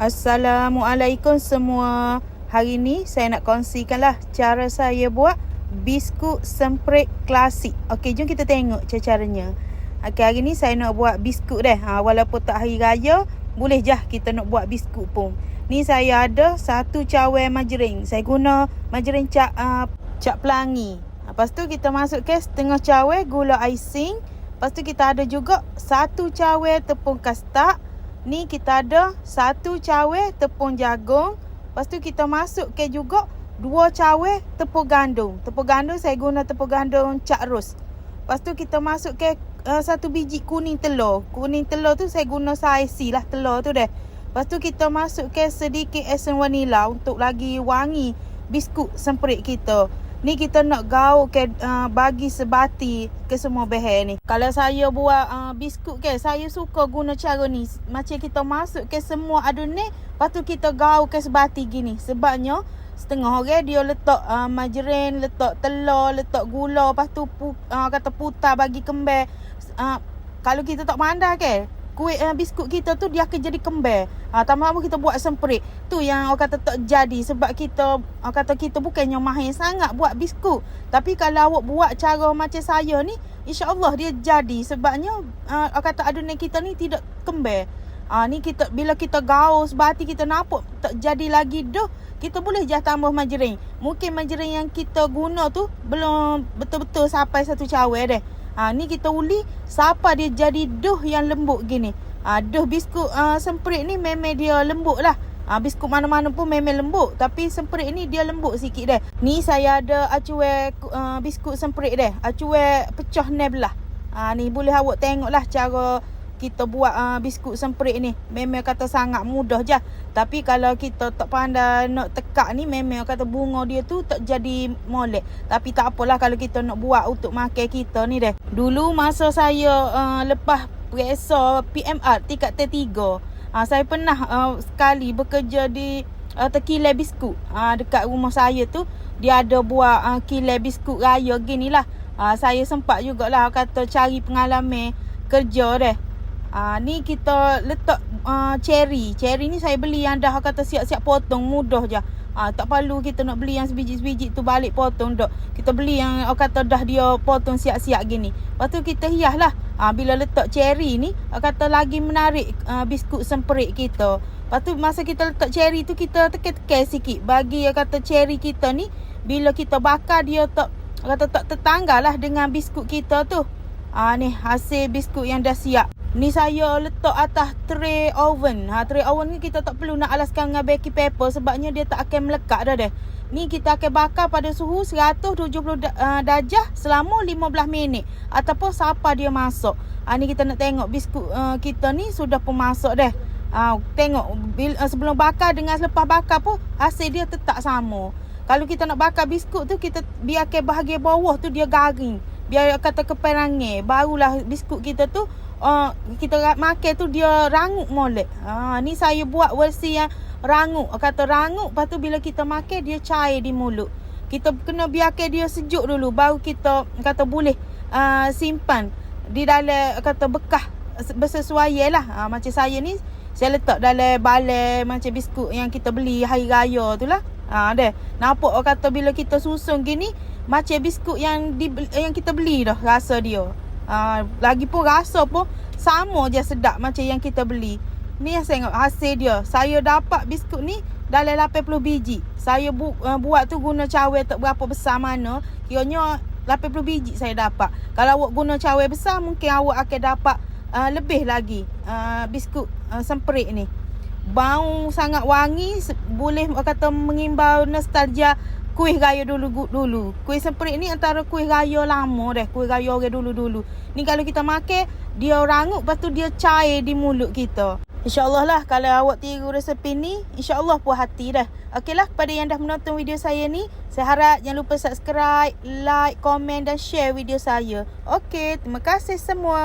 Assalamualaikum semua. Hari ni saya nak kongsikanlah cara saya buat biskut semprit klasik. Okey, jom kita tengok cara caranya. Okey, hari ni saya nak buat biskut deh. Ha, walaupun tak hari raya, boleh jah kita nak buat biskut pun. Ni saya ada satu cawer majering. Saya guna majering cap uh, cap pelangi. Lepas tu kita masuk ke setengah cawer gula icing. Lepas tu kita ada juga satu cawer tepung kastak. Ni kita ada satu cawer tepung jagung. Lepas tu kita ke juga dua cawer tepung gandum. Tepung gandum saya guna tepung gandum cak ros. Lepas tu kita masuk ke uh, satu biji kuning telur. Kuning telur tu saya guna saisi lah telur tu deh. Lepas tu kita ke sedikit esen vanila untuk lagi wangi biskut semprit kita. Ni kita nak gaul ke uh, bagi sebati ke semua bahan ni. Kalau saya buat uh, biskut ke, saya suka guna cara ni. Macam kita masuk ke semua adunan, lepas tu kita gaul ke sebati gini. Sebabnya setengah orang dia letak uh, margarin, letak telur, letak gula, lepas tu pu, uh, kata putar bagi kembang. Uh, kalau kita tak pandai ke, kuih uh, biskut kita tu dia akan jadi kembang. Ha, tambah apa kita buat semprit. Tu yang orang kata tak jadi sebab kita orang kata kita bukannya mahir sangat buat biskut. Tapi kalau awak buat cara macam saya ni, insya-Allah dia jadi sebabnya uh, orang kata adunan kita ni tidak kembang. Ha, ni kita bila kita gaus bati kita nampak tak jadi lagi dah kita boleh jah tambah margarin. Mungkin margarin yang kita guna tu belum betul-betul sampai satu cawer deh. Ha, ni kita uli siapa dia jadi duh yang lembut gini. Ha, duh biskut uh, semprit ni memang dia lembut lah. Ha, biskut mana-mana pun memang lembut. Tapi semprit ni dia lembut sikit deh. Ni saya ada acuwe uh, biskut semprit deh. Acuwe pecah neblah. Ha, ni boleh awak tengok lah cara kita buat uh, biskut semprit ni. Memang kata sangat mudah je. Tapi kalau kita tak pandai nak tekak ni memang kata bunga dia tu tak jadi molek. Tapi tak apalah kalau kita nak buat untuk makan kita ni deh. Dulu masa saya uh, lepas periksa PMR tingkat T3. Uh, saya pernah uh, sekali bekerja di uh, terkilai biskut. Uh, dekat rumah saya tu dia ada buat uh, kilai biskut raya gini lah. Uh, saya sempat jugalah kata cari pengalaman kerja deh. Ah ni kita letak uh, cherry. Cherry ni saya beli yang dah kata siap-siap potong mudah je. Ah tak perlu kita nak beli yang sebiji-sebiji tu balik potong dak. Kita beli yang uh, kata dah dia potong siap-siap gini. Lepas tu kita hias lah. Ah bila letak cherry ni uh, kata lagi menarik uh, biskut semprit kita. Lepas tu masa kita letak cherry tu kita tekan-tekan sikit bagi uh, kata cherry kita ni bila kita bakar dia tak kata tak tertanggal lah dengan biskut kita tu. Ah ni hasil biskut yang dah siap. Ni saya letak atas tray oven. Ha tray oven ni kita tak perlu nak alaskan dengan baking paper sebabnya dia tak akan melekat dah deh. Ni kita akan bakar pada suhu 170 uh, darjah selama 15 minit ataupun siapa dia masuk. Ha ni kita nak tengok biskut uh, kita ni sudah pun masuk dah. Ha tengok bil, uh, sebelum bakar dengan selepas bakar pun hasil dia tetap sama. Kalau kita nak bakar biskut tu kita biarkan bahagian bawah tu dia garing. Biar kata keperangan barulah biskut kita tu uh, kita makan tu dia rangup molek. Ha ni saya buat versi yang rangup. Kata rangup lepas tu bila kita makan dia cair di mulut. Kita kena biarkan dia sejuk dulu baru kita kata boleh uh, simpan di dalam kata bekas bersesuaian lah. Ha, macam saya ni saya letak dalam balai macam biskut yang kita beli hari raya tu lah. Ha deh. Nampak orang kata bila kita susun gini macam biskut yang di, yang kita beli dah rasa dia. Ha, lagipun rasa pun sama je sedap macam yang kita beli. Ni yang saya tengok hasil dia. Saya dapat biskut ni dalam 80 biji. Saya bu, uh, buat tu guna cawer tak berapa besar mana. Kiranya 80 biji saya dapat. Kalau awak guna cawer besar mungkin awak akan dapat uh, lebih lagi uh, biskut uh, semprit ni. Bau sangat wangi. Boleh kata mengimbau nostalgia kuih raya dulu dulu. Kuih semprit ni antara kuih raya lama dah. Kuih raya orang dulu-dulu. Ni kalau kita makan, dia rangup lepas tu dia cair di mulut kita. InsyaAllah lah kalau awak tiru resepi ni, insyaAllah puas hati dah. Okeylah kepada yang dah menonton video saya ni, saya harap jangan lupa subscribe, like, komen dan share video saya. Okey, terima kasih semua.